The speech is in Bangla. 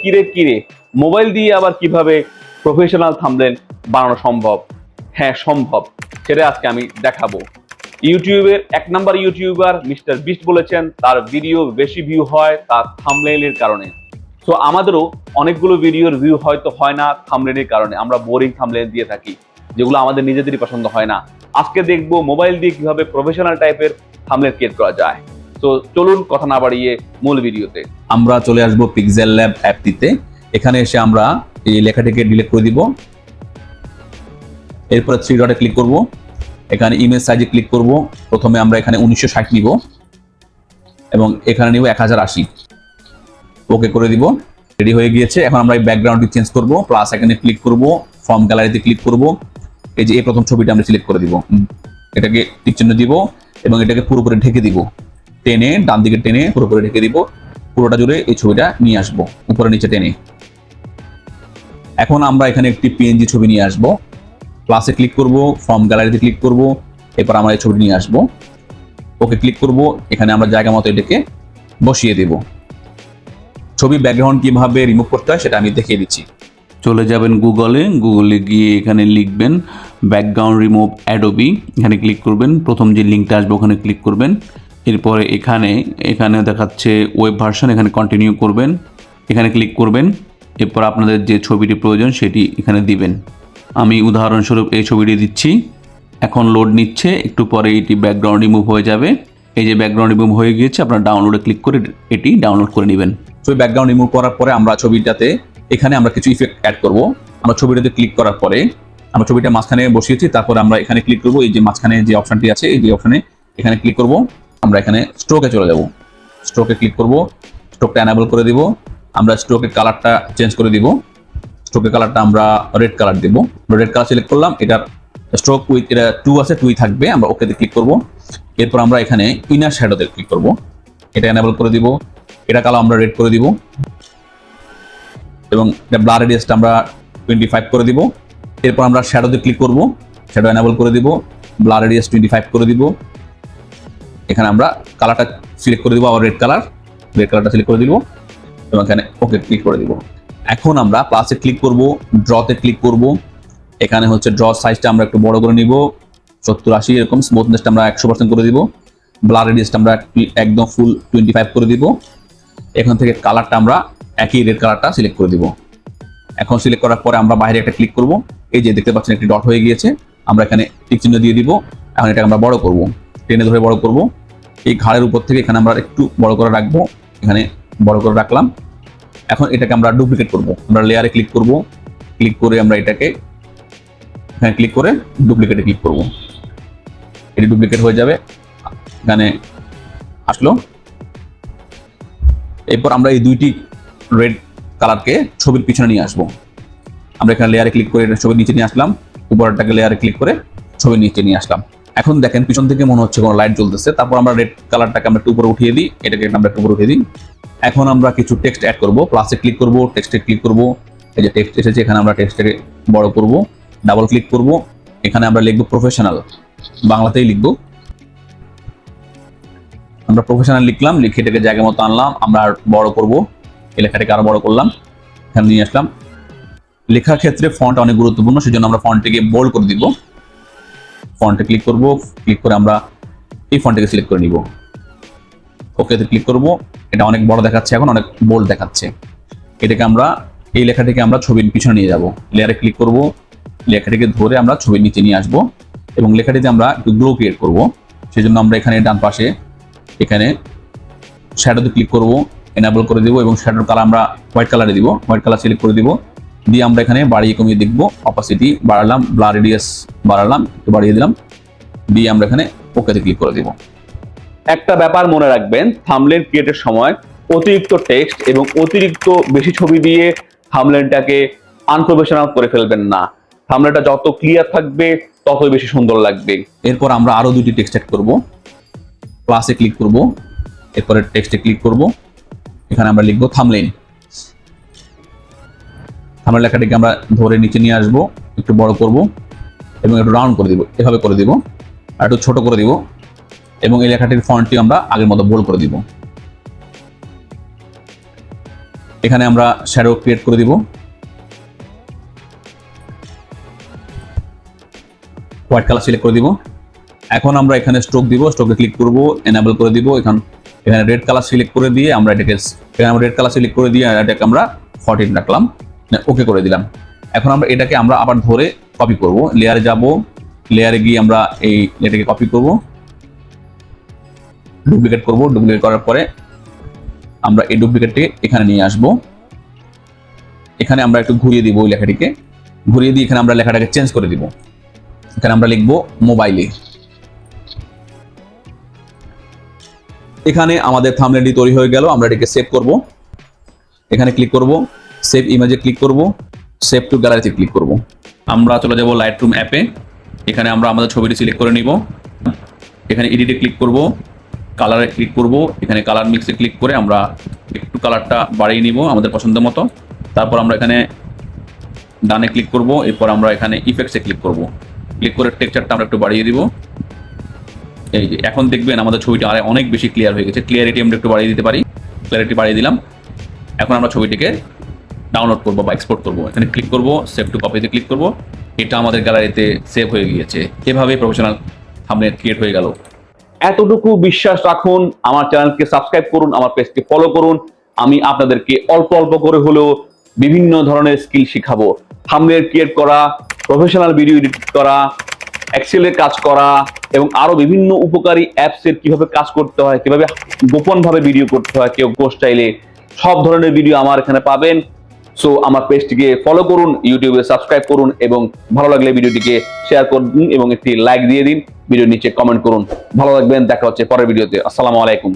কিরে কিরে? মোবাইল দিয়ে আবার কীভাবে প্রফেশনাল থামলেন বানানো সম্ভব? হ্যাঁ সম্ভব। সেটা আজকে আমি দেখাবো। ইউটিউবের, এক নাম্বার ইউটিউবার মিস্টার বিস্ট বলেছেন, তার ভিডিও বেশি ভিউ হয় তার থামলেনের কারণে। তো আমাদেরও অনেকগুলো ভিডিওর ভিউ হয়তো হয় না থামলেনের কারণে। আমরা বোরিং থামলেন দিয়ে থাকি, যেগুলো আমাদের নিজেদেরই পছন্দ হয় না। আজকে দেখব মোবাইল দিয়ে কীভাবে প্রফেশনাল টাইপের থামলেন ক্রিয়েট করা যায়। তো চলুন কথা না বাড়িয়ে মূল ভিডিওতে। আমরা চলে আসব পিক্সেল ল্যাব অ্যাপটিতে এখানে এসে আমরা এই লেখাটিকে ডিলিট করে দিব। এরপরে থ্রি ডটে ক্লিক করব। এখানে ইমেজ সাইজে ক্লিক করব। প্রথমে আমরা এখানে উনিশশো ষাট নিব এবং এখানে নিব এক হাজার আশি। ওকে করে দিব। রেডি হয়ে গিয়েছে। এখন আমরা এই ব্যাকগ্রাউন্ডটি চেঞ্জ করব। প্লাস এখানে ক্লিক করব। ফর্ম গ্যালারিতে ক্লিক করব। এই যে এই প্রথম ছবিটা আমরা সিলেক্ট করে দিব। এটাকে টিক চিহ্ন দিব এবং এটাকে পুরোপুরি ঢেকে দিব। টেনে ডান দিকে টেনে পুরোপুরি ঢেকে দিব। পুরোটা জুড়ে এই ছবিটা নিয়ে আসব, উপরে নিচে টেনে। এখন আমরা এখানে একটি পিএনজি ছবি নিয়ে আসব। প্লাসে ক্লিক করব ফর্ম গ্যালারিতে ক্লিক করব, এরপর আমরা এই ছবি নিয়ে আসব। ওকে ক্লিক করব, এখানে আমরা জায়গা মতো এটাকে বসিয়ে দেব। ছবি ব্যাকগ্রাউন্ড কীভাবে রিমুভ করতে হয় সেটা আমি দেখিয়ে দিচ্ছি। চলে যাবেন গুগলে গুগলে গিয়ে এখানে লিখবেন ব্যাকগ্রাউন্ড রিমুভ অ্যাডোবি এখানে ক্লিক করবেন। প্রথম যে লিঙ্কটা আসবে ওখানে ক্লিক করবেন। এরপরে এখানে এখানে দেখাচ্ছে ওয়েব ভার্সন এখানে কন্টিনিউ করবেন, এখানে ক্লিক করবেন, এরপর আপনাদের যে ছবিটি প্রয়োজন সেটি এখানে দিবেন। আমি উদাহরণস্বরূপ এই ছবিটি দিচ্ছি। এখন লোড নিচ্ছে, একটু পরে এটি ব্যাকগ্রাউন্ড রিমুভ হয়ে যাবে। এই যে ব্যাকগ্রাউন্ড রিমুভ হয়ে গিয়েছে, আপনারা ডাউনলোডে ক্লিক করে এটি ডাউনলোড করে নেবেন। ছবি ব্যাকগ্রাউন্ড রিমুভ করার পরে আমরা ছবিটাতে, এখানে আমরা কিছু ইফেক্ট অ্যাড করব। আমরা ছবিটাতে ক্লিক করার পরে, আমরা ছবিটা মাঝখানে বসিয়েছি, তারপর আমরা এখানে ক্লিক করব। এই যে মাঝখানে যে অপশনটি আছে, এই যে অপশনে এখানে ক্লিক করব। আমরা এখানে স্ট্রোকে চলে যাব। স্ট্রোকে ক্লিক করব স্ট্রোকটা অ্যানাবল করে দিব, আমরা স্ট্রোকের কালারটা চেঞ্জ করে দিব। স্ট্রোকের কালারটা আমরা রেড কালার দেব। রেড কালার সিলেক্ট করলাম, এটার স্ট্রোক উইথ এটা টু আছে টুই থাকবে, আমরা ওকেতে ক্লিক করব। এরপর আমরা এখানে ইনার শ্যাডোতে ক্লিক করব। এটা অ্যানাবল করে দিব, এটা কালো আমরা রেড করে দিব। এবং এটা ব্লার রেডিয়াসটা আমরা টোয়েন্টি ফাইভ করে দিব। এরপর আমরা শ্যাডোতে ক্লিক করব শ্যাডো অ্যানাবল করে দিব ব্লার রেডিয়াস টোয়েন্টি ফাইভ করে দিব। এখানে আমরা কালারটা সিলেক্ট করে দিব, আবার রেড কালার রেড কালারটা সিলেক্ট করে দিব এবং এখানে ওকে ক্লিক করে দিব। এখন আমরা প্লাসে ক্লিক করব ড্রতে ক্লিক করব। এখানে হচ্ছে ড্র সাইজটা আমরা একটু বড় করে নিব। সত্তর আশি এরকম স্মুথনেসটা আমরা একশো পার্সেন্ট করে দিব। ব্লার রেডিয়াসটা আমরা একদম ফুল টোয়েন্টি ফাইভ করে দিব। এখান থেকে কালারটা আমরা একই রেড কালারটা সিলেক্ট করে দিব। এখন সিলেক্ট করার পরে আমরা বাইরে একটা ক্লিক করব। এই যে দেখতে পাচ্ছেন একটি ডট হয়ে গিয়েছে। আমরা এখানে টিক চিহ্ন দিয়ে দিব। এখন এটা আমরা বড় করব। টেনে ধরে বড় করব। এই ঘাড়ের উপর থেকে এখানে আমরা একটু বড় করে রাখব। এখানে বড় করে রাখলাম। এখন এটাকে আমরা ডুপ্লিকেট করব। আমরা লেয়ারে ক্লিক করব। ক্লিক করে আমরা এটাকে এখানে ক্লিক করে ডুপ্লিকেটে ক্লিক করব। এটি ডুপ্লিকেট হয়ে যাবে। এখানে আসলো। এরপর আমরা এই দুইটি রেড কালারকে ছবির পিছনে নিয়ে আসব। আমরা এখানে লেয়ারে ক্লিক করে এটা ছবির নিচে নিয়ে আসলাম। উপরটাকে লেয়ারে ক্লিক করে ছবির নিচে নিয়ে আসলাম। এখন দেখেন পিছন থেকে মনে হচ্ছে কোনো লাইট জ্বলতেছে। তারপর আমরা রেড কালারটাকে আমরা একটু উপরে উঠিয়ে দিই। এটাকে আমরা একটু উপরে উঠিয়ে দিই। এখন আমরা কিছু টেক্সট অ্যাড করব। প্লাসে ক্লিক করব টেক্সটে ক্লিক করব। এই যে টেক্সট এসেছে, এখানে আমরা টেক্সটে বড় করব। ডাবল ক্লিক করব। এখানে আমরা লিখব প্রফেশনাল বাংলাতেই লিখব। আমরা প্রফেশনাল লিখলাম, লিখে এটাকে জায়গা মতো আনলাম। আমরা বড় করব। এই লেখাটাকে আরও বড় করলাম। এখানে নিয়ে আসলাম। লেখার ক্ষেত্রে ফন্ট অনেক গুরুত্বপূর্ণ, সেজন্য আমরা ফন্টটিকে বোল্ড করে দিব। ফন্টে ক্লিক করব ক্লিক করে আমরা এই ফন্টটিকে সিলেক্ট করে নিব। ওকেতে ক্লিক করব, এটা অনেক বড় দেখাচ্ছে এখন, অনেক বোল্ড দেখাচ্ছে। এটাকে আমরা, এই লেখাটিকে আমরা ছবির পিছনে নিয়ে যাব। লেয়ারে ক্লিক করব, লেখাটিকে ধরে আমরা ছবির নিচে নিয়ে আসব এবং লেখাটিতে আমরা একটু গ্লো ক্রিয়েট করব। সেজন্য আমরা এখানে ডান পাশে, এখানে শ্যাডোতে ক্লিক করব এনাবল করে দিব এবং শ্যাডোর কালার আমরা হোয়াইট কালারে দিব। হোয়াইট কালার সিলেক্ট করে দিব। দিয়ে আমরা এখানে বাড়িয়ে কমিয়ে দেখব অপাসিটি বাড়ালাম ব্লার রেডিয়াস বাড়ালাম, একটু বাড়িয়ে দিলাম, দিয়ে আমরা এখানে ওকেতে ক্লিক করে দিব। একটা ব্যাপার মনে রাখবেন থামলেন ক্রিয়েটের সময় অতিরিক্ত টেক্সট এবং অতিরিক্ত বেশি ছবি দিয়ে থামলেনটাকে আনপ্রফেশনাল করে ফেলবেন না। থামলেনটা যত ক্লিয়ার থাকবে, ততই বেশি সুন্দর লাগবে। এরপর আমরা আরও দুটি টেক্সট অ্যাড করব। প্লাসে ক্লিক করব, এরপরে টেক্সটে ক্লিক করব। এখানে আমরা লিখব থামলেন থামলেন লেখাটিকে আমরা ধরে নিচে নিয়ে আসব, একটু বড় করব। এবং একটু রাউন্ড করে দিব, এভাবে করে দিব, আর একটু ছোট করে দিব, এবং এই লেখাটির ফন্টটি আমরা আগের মতো বোল্ড করে দিব। এখানে আমরা শ্যাডো ক্রিয়েট করে দিব। হোয়াইট কালার সিলেক্ট করে দিব। এখন আমরা এখানে স্ট্রোক দিব স্ট্রোকে ক্লিক করব এনাবেল করে দিব, এখান এখানে রেড কালার সিলেক্ট করে দিয়ে আমরা এটাকে এখানে আমরা রেড কালার সিলেক্ট করে দিয়ে এটাকে আমরা ফর্টিন রাখলাম ওকে করে দিলাম। এখন আমরা এটাকে আমরা আবার ধরে কপি করব। লেয়ারে যাব লেয়ারে গিয়ে আমরা এই এটাকে কপি করব। ডুপ্লিকেট করব ডুপ্লিকেট করার পরে আমরা এই ডুপ্লিকেটটি এখানে নিয়ে আসব। এখানে আমরা একটু ঘুরিয়ে দিব ওই লেখাটিকে। ঘুরিয়ে দিয়ে এখানে আমরা লেখাটাকে চেঞ্জ করে দিব। এখানে আমরা লিখব মোবাইলে এখানে আমাদের থামনেলটি তৈরি হয়ে গেল, আমরা এটাকে সেভ করব। এখানে ক্লিক করব সেভ ইমেজে ক্লিক করব সেভ টু গ্যালারিতে ক্লিক করব। আমরা চলে যাব লাইট রুম অ্যাপে এখানে আমরা আমাদের ছবিটি সিলেক্ট করে নিব। এখানে এডিটে ক্লিক করব কালারে ক্লিক করব। এখানে কালার মিক্সে ক্লিক করে আমরা একটু কালারটা বাড়িয়ে নিব আমাদের পছন্দ মতো। তারপর আমরা এখানে ডানে ক্লিক করব, এরপর আমরা এখানে ইফেক্টসে ক্লিক করব। ক্লিক করে টেক্সচারটা আমরা একটু বাড়িয়ে দিব। এই যে, এখন দেখবেন আমাদের ছবিটা আরে অনেক বেশি ক্লিয়ার হয়ে গেছে। ক্লিয়ারিটি আমরা একটু বাড়িয়ে দিতে পারি। ক্লিয়ারিটি বাড়িয়ে দিলাম। এখন আমরা ছবিটিকে ডাউনলোড করব বা এক্সপোর্ট করব। এখানে ক্লিক করব সেভ টু কপিতে ক্লিক করব। এটা আমাদের গ্যালারিতে সেভ হয়ে গিয়েছে। এভাবে প্রফেশনাল থাম্বনেল ক্রিয়েট হয়ে গেল। এতটুকু বিশ্বাস রাখুন, আমার চ্যানেলকে সাবস্ক্রাইব করুন, আমার পেজকে ফলো করুন। আমি আপনাদেরকে অল্প অল্প করে হলেও বিভিন্ন ধরনের স্কিল শেখাবো। থাম্বনেল ক্রিয়েট করা প্রফেশনাল ভিডিও এডিট করা এক্সেলের কাজ করা, এবং আরও বিভিন্ন উপকারী অ্যাপস এর কীভাবে কাজ করতে হয়, কীভাবে গোপনভাবে ভিডিও করতে হয়, কেউ গো স্টাইলে সব ধরনের ভিডিও আমার এখানে পাবেন। সো আমার পেজটিকে ফলো করুন ইউটিউবে সাবস্ক্রাইব করুন এবং ভালো লাগলে ভিডিওটিকে শেয়ার করুন এবং একটি লাইক দিয়ে দিন। ভিডিও নিচে কমেন্ট করুন। ভালো লাগবেন দেখা হচ্ছে পরের ভিডিওতে আসসালামু আলাইকুম।